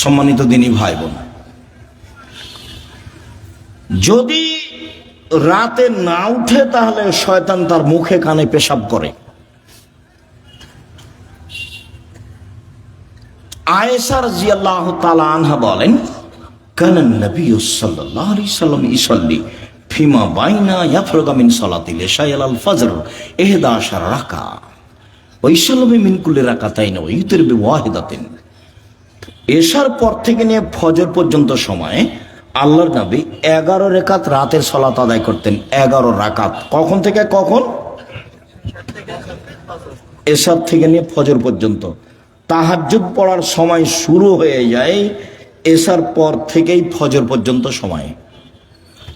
সম্মানিত দিনী ভাই বোন, যদি রাতে না উঠে তাহলে শয়তান তার মুখে কানে পেশাব করে। আয়েসার জিয়াল্লাহ তালা আনহা বলেন কানান নবী সাল্লাল্লাহু আলাইহি সাল্লাম ইসাল্লি ফিমা বাইনা ইয়াফরুগা মিন সালাতিল ইশা ইলাল ফজর ইহদা আশার রাকা ওই সাল্লামে মিন কুল্লি রাকাতাইন ওয়া ইউতির বিওয়াহিদাতিন এশার পর থেকে নিয়ে ফজর পর্যন্ত সময়ে আল্লাহর নবী এগারো রেখাত রাতের সলাত আদায় করতেন, এগারো রাকাত। কখন থেকে কখন? এসব থেকে নিয়ে ফজর পর্যন্ত। তাহাজ্জুদ পড়ার সময় শুরু হয়ে যায় এসার পর থেকেই ফজর পর্যন্ত সময়।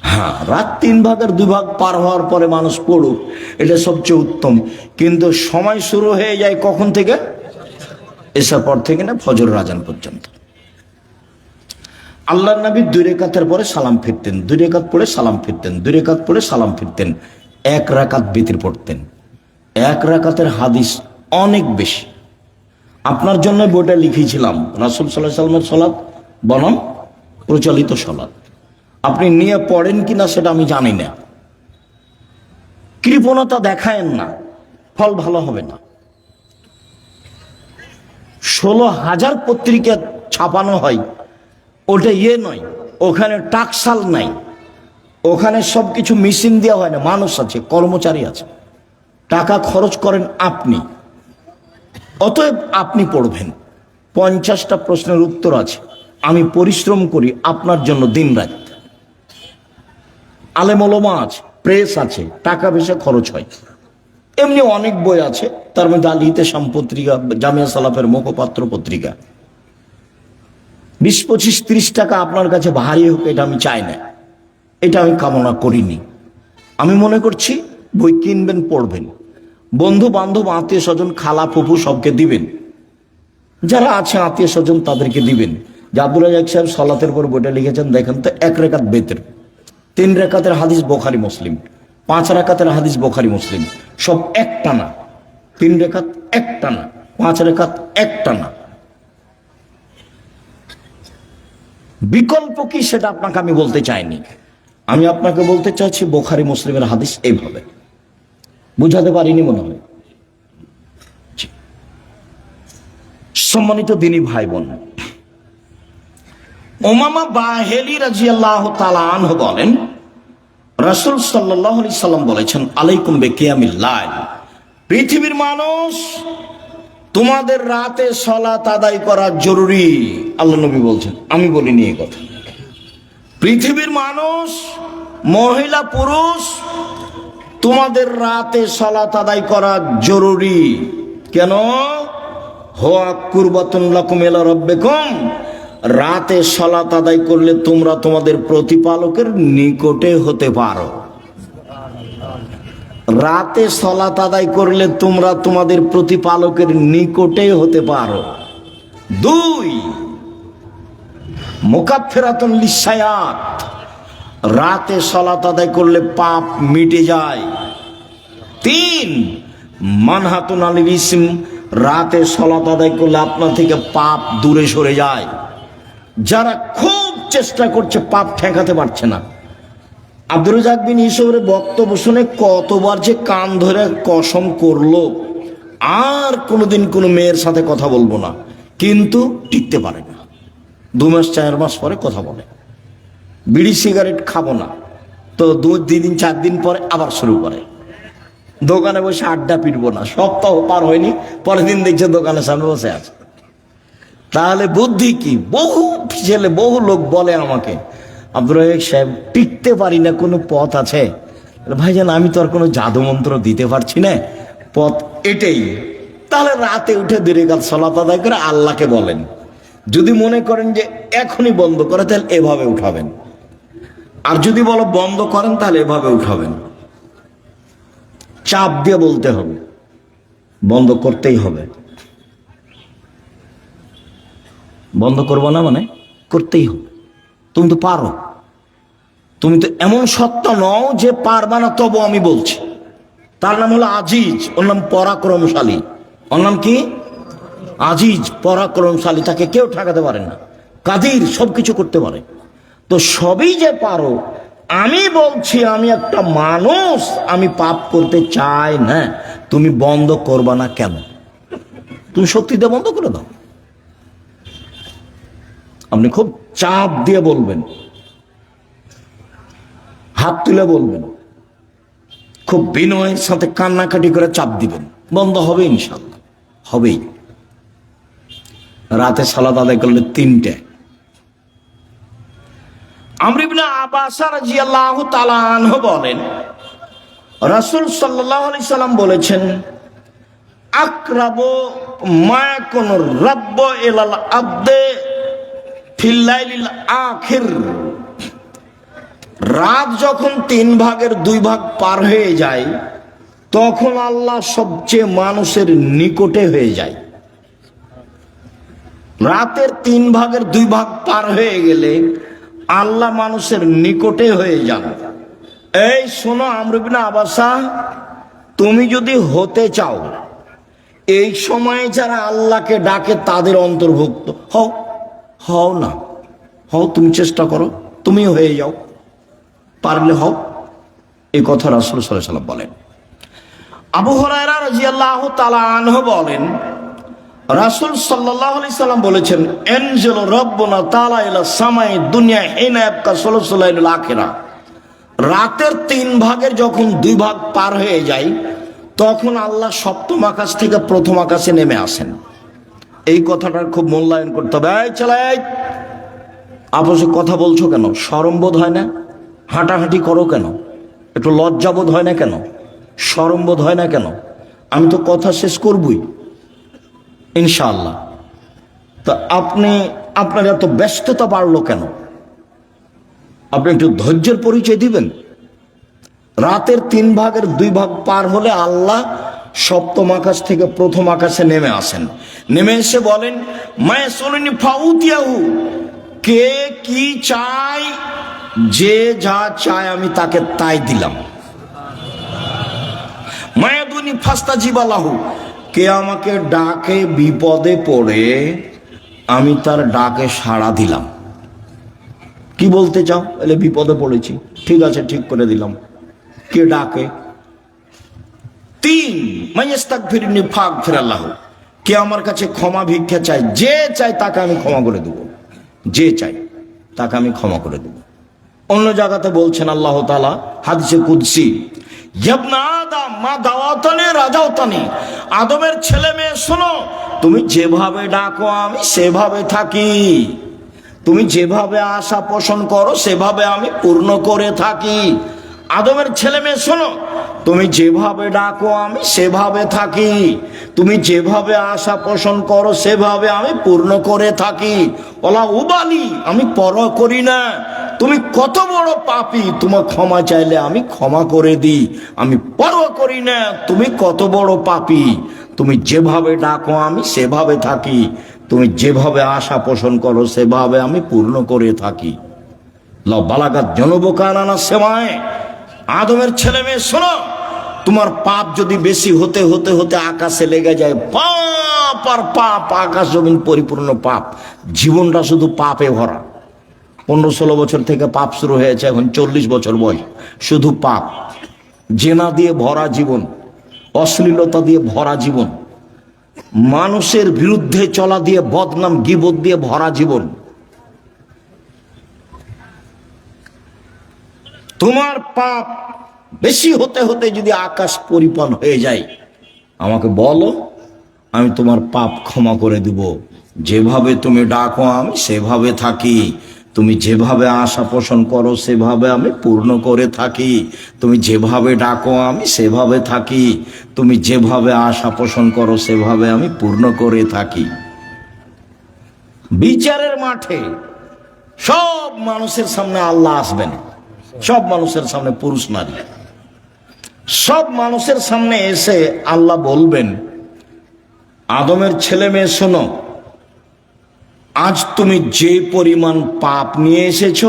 হ্যাঁ রাত তিন ভাগের দুই ভাগ পার হওয়ার পরে মানুষ পড়ুক, এটা সবচেয়ে উত্তম। কিন্তু সময় শুরু হয়ে যায় কখন থেকে? এসার পর থেকে না ফজর রাজান পর্যন্ত। আল্লাহ নবী দুই রেখাতের পরে সালাম ফিরতেন, দুই রেখাত পড়ে সালাম ফিরতেন, দুই রেখাত পড়ে সালাম ফিরতেন, এক রাকাত বিতির পড়তেন। এক রাকাতের হাদিস অনেক বেশি। আপনার জন্য বইটা লিখেছিলাম, রাসুল সাল্লাহ সাল্লামের সলাৎ বনাম প্রচলিত সলাদ আপনি নিয়ে পড়েন কিনা সেটা আমি জানি না। কৃপণতা দেখায়েন না, ফল ভালো হবে না। ষোলো হাজার পত্রিকা ছাপানো হয়। ওটা ইয়ে নয়, ওখানে টাকসাল নাই। ওখানে সব কিছু মেশিন দেওয়া হয় না, মানুষ আছে, কর্মচারী আছে। টাকা খরচ করেন আপনি। অতএব আপনি পড়বেন। পঞ্চাশটা প্রশ্নের উত্তর আছে। আমি পরিশ্রম করি আপনার জন্য দিন রাত আলেমলমা আছে প্রেস আছে, টাকা পয়সা খরচ হয়। এমনি অনেক বই আছে, তার মধ্যে আলিতে সাম পত্রিকা, জামিয়া সালাফের মুখপাত্র পত্রিকা। বিশ, পঁচিশ, ত্রিশ টাকা আপনার কাছে ভারী হোক, এটা আমি চাই না। এটা আমি কামনা করিনি। আমি মনে করছি, বই কিনবেন, পড়বেন। বন্ধু বান্ধব আত্মীয় স্বজন খালা ফুফু সবকে দিবেন। যারা আছে আত্মীয় স্বজন তাদেরকে দিবেন। যে আব্দুল রাজাক সাহেব সলাতের পর বইটা লিখেছেন, দেখেন তো, এক রেখাত বেতের। তিন রেখাতের হাদিস বোখারি, মুসলিম। পাঁচ রেখাতের হাদিস বোখারি মুসলিম। সব এক টানা তিন রেখাত এক টানা পাঁচ রেখাত এক টানা বিকল্প কি সেটা আপনাকে আমি বলতে চাইনি। আমি আপনাকে বলতে চাইছি বোখারি মুসলিমের হাদিস এইভাবে। বুঝাতে পারিনি মনে হয়। সম্মানিত দিনী ভাই বোন ওমামা বাহেলি রাজিয়াল্লাহ তালা আনহ বলেন রাসূল আলাইহি সাল্লাম বলেছেন, আলাইকুম বেকিয়ামিল্লাহ পৃথিবীর মানুষ, তোমাদের রাতে সলাত আদায় করা জরুরি, আল্লাহ নবী বলছেন। আমি বলিনি এই কথা। পৃথিবীর মানুষ, মহিলা, পুরুষ, তোমাদের রাতে সলাত আদায় করা জরুরি। কেন? হোয়া কুরবাতুন লাকুম এলা রব্বেকুম। রাতে সলাত আদায় করলে তোমরা তোমাদের প্রতিপালকের নিকটে হতে পারো। রাতে সলাত আদায় করলে তোমরা তোমাদের প্রতিপালকের নিকটে হতে পারো। দুই মোকাফেরাতুন লিসায়াত রাতে সলাত আদায় করলে পাপ মিটে যায়। তিন, মানহাতুন ইসম। রাতে সলাত আদায় করলে আপনার থেকে পাপ দূরে সরে যায়। যারা খুব চেষ্টা করছে, পাপ ঠেকাতে পারছে না। আব্দুল রাজাক বিন ইসবের বক্তব্য শুনে কতবার যে কান ধরে কসম করল। আর কোনোদিন কোনো মেয়ের সাথে কথা বলব না। কিন্তু টিকতে পারে না। দু মাস, চার মাস পরে কথা বলে। বিড়ি, সিগারেট খাব না। তো দু দিন, চার দিন পরে আবার শুরু করে। দোকানে বসে আড্ডা পিটবো না। সপ্তাহ পার হয়নি, পরের দিন দেখছে দোকানের সামনে বসে আছে। তাহলে বুদ্ধি কি? বহু ছেলে, বহু লোক বলে আমাকে আব্দুল রাজাক সাহেব, টিকতে পারি না, কোনো পথ আছে? ভাইজান, আমি তো আর কোনো জাদু মন্ত্র দিতে পারছি না, পথ এটাই। তাহলে রাতে উঠে দেরি কাল সলাত আদায় করে আল্লাহকে বলেন। যদি মনে করেন যে এখনই বন্ধ করে, তাহলে এভাবে উঠাবেন। আর যদি বলো বন্ধ করেন, তাহলে এভাবে উঠাবেন। চাপ দিয়ে বলতে হবে, বন্ধ করতেই হবে। বন্ধ করব না মানে করতেই হবে। তুমি তো পারো। তুমি তো এমন সত্য নও যে পারবা না, তবু আমি বলছি। তার নাম হলো আজিজ, ওর নাম পরাক্রমশালী। ওর নাম কি? আজিজ, পরাক্রমশালী। তাকে কেউ ঠেকাতে পারে না। কাদির সব কিছু করতে পারে। তো সবই যে পারো, আমি বলছি, আমি একটা মানুষ, আমি পাপ করতে চাই না। তুমি বন্ধ করবা না কেন? তুমি শক্তিতে বন্ধ করে দাও। আপনি খুব চাপ দিয়ে বলবেন। হাত তুলে বলবেন। খুব বিনয়ের সাথে কান্নাকাটি করে চাপ দিবেন। বন্ধ হবে ইনশাল্লাহ হবেই। রাতে সালাদ আদায় করলে তিনটে। আমরিবিনা আবাসা রাজিয়াল্লাহু তাআলা আনহু বলেন, রাসূল সাল্লাল্লাহু আলাইহি সাল্লাম বলেছেন, আকরাবু মা কোন রাব্ব ইলাল আবদে রাত যখন তিন ভাগের দুই ভাগ পার হয়ে যায়, তখন আল্লাহ সবচেয়ে মানুষের নিকটে হয়ে যায়। রাতের তিন ভাগের দুই ভাগ পার হয়ে গেলে আল্লাহ মানুষের নিকটে হয়ে যান। এই শোনো আমরবিনা আবাসা, তুমি যদি হতে চাও, এই সময়ে যারা আল্লাহকে ডাকে তাদের অন্তর্ভুক্ত হও। হও না। হও, তুমি চেষ্টা করো। তুমিও হয়ে যাও। পারলে হও। এই কথা রাসুল সাল্লাম বলেন। আবু হরায়রা রাজিয়াল্লাহ তালা আনহ বলেন, রাসুল সাল্লাহ আলি সাল্লাম বলেছেন, এনজেল রব্বনা তালা ইলা সামাই দুনিয়া হেনা এবকা সলসলাইল আখেরা। রাতের তিন ভাগের যখন দুই ভাগ পার হয়ে যায়, তখন আল্লাহ সপ্তম আকাশ থেকে প্রথম আকাশে নেমে আসেন। এই কথাটার খুব মূল্যায়ন করতে হবে। এই চালাই আপসে, কথা বলছো কেন? সরম বোধ হয় না? হাঁটাহাঁটি করো কেন? একটু লজ্জাবোধ হয় না কেন? সরম বোধ হয় না কেন? আমি তো কথা শেষ করবই। ইনশাআল্লাহ। তা আপনি, আপনার এত ব্যস্ততা বাড়লো কেন? আপনি একটু ধৈর্যের পরিচয় দিবেন? রাতের তিন ভাগের দুই ভাগ পার হলে আল্লাহ সপ্তম আকাশ থেকে প্রথম আকাশে নেমে আসেন। নেমে এসে বলেন মায়ে শোনেনি ফাউতিয়াহু। কে কি চায়, যে যা চায় আমি তাকে তাই দিলাম। মায়াদুনি ফাস্তা জীবালাহু কে আমাকে ডাকে বিপদে পড়ে, আমি তার ডাকে সাড়া দিলাম। কি বলতে চাও? এলে বিপদে পড়েছি। ঠিক আছে, ঠিক করে দিলাম। কে ডাকে? তিন মাইস্তাক ফিরিনি ফাঁক ফিরাল্লাহ কে আমার কাছে ক্ষমা ভিক্ষা চায়, যে চাই তাকে আমি ক্ষমা করে দেব। যে চাই তাকে আমি ক্ষমা করে দেব। অন্য জায়গাতে বলছেন আল্লাহ তালা হাদিসে কুদসি আদমের ছেলে মেয়ে, শোনো, তুমি যেভাবে ডাকো, আমি সেভাবে থাকি। তুমি যেভাবে আশা পোষণ করো, সেভাবে আমি পূর্ণ করে থাকি। আদমের ছেলে মেয়ে, শোনো তুমি যেভাবে ডাকো, আমি সেভাবে থাকি। তুমি যেভাবে আশা পোষণ করো, সেভাবে আমি পূর্ণ করে থাকি। ওলা উবালি, আমি পর করি না। তুমি কত বড় পাপি, তোমার ক্ষমা চাইলে আমি ক্ষমা করে দিই। আমি পরোয়া করি না, তুমি কত বড় পাপি। তুমি যেভাবে ডাকো, আমি সেভাবে থাকি। তুমি যেভাবে আশা পোষণ করো, সেভাবে আমি পূর্ণ করে থাকি। ল বালাগাত জনবকানা সেমায়। আদমের ছেলে মেয়ে, শোনো, তোমার পাপ যদি বেশি হতে হতে হতে আকাশে লেগে যায়, পাপ আর পাপ, আকাশ জমিন পরিপূর্ণ পাপ। জীবনটা শুধু পাপে ভরা। পনেরো ষোলো বছর থেকে পাপ শুরু হয়েছে, এখন চল্লিশ বছর বয়স। শুধু পাপ। জেনা দিয়ে ভরা জীবন, অশ্লীলতা দিয়ে ভরা জীবন, মানুষের বিরুদ্ধে চলা দিয়ে, বদনাম গিবত দিয়ে ভরা জীবন। তোমার পাপ বেশি হতে হতে যদি আকাশ পরিপূর্ণ হয়ে যায়, আমাকে বলো, আমি তোমার পাপ ক্ষমা করে দিব। যেভাবে তুমি ডাকো, আমি সেভাবে থাকি। তুমি যেভাবে আশা পোষণ করো, সেভাবে আমি পূর্ণ করে থাকি। তুমি যেভাবে ডাকো, আমি সেভাবে থাকি। তুমি যেভাবে আশা পোষণ করো, সেভাবে আমি পূর্ণ করে থাকি। বিচারের মাঠে সব মানুষের সামনে আল্লাহ আসবেন। সব মানুষের সামনে পুরুষ, নারী। সব মানুষের সামনে এসে আল্লাহ বলবেন, আদমের ছেলে মেয়ে শোনো, আজ তুমি যে পরিমাণ পাপ নিয়ে এসেছ,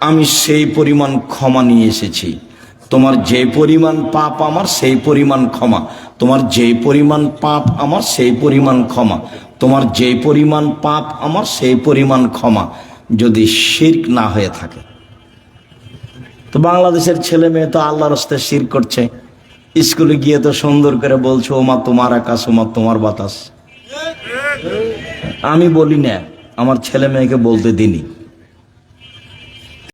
আমি সেই পরিমাণ ক্ষমা নিয়ে এসেছি। তোমার যে পরিমাণ পাপ আমার, সেই পরিমাণ ক্ষমা। তোমার যে পরিমাণ পাপ আমার, সেই পরিমাণ ক্ষমা। তোমার যে পরিমাণ পাপ আমার, সেই পরিমাণ ক্ষমা। যদি শির্ক না হয়ে থাকে। তো বাংলাদেশের ছেলে মেয়ে তো আল্লাহর রাস্তায় শির করছে। স্কুলে গিয়ে তো সুন্দর করে বলছো, ওমা, তোমার আকাশ, ওমা, তোমার বাতাস। আমি বলি না, আমার ছেলে মেয়েকে বলতে দিনই।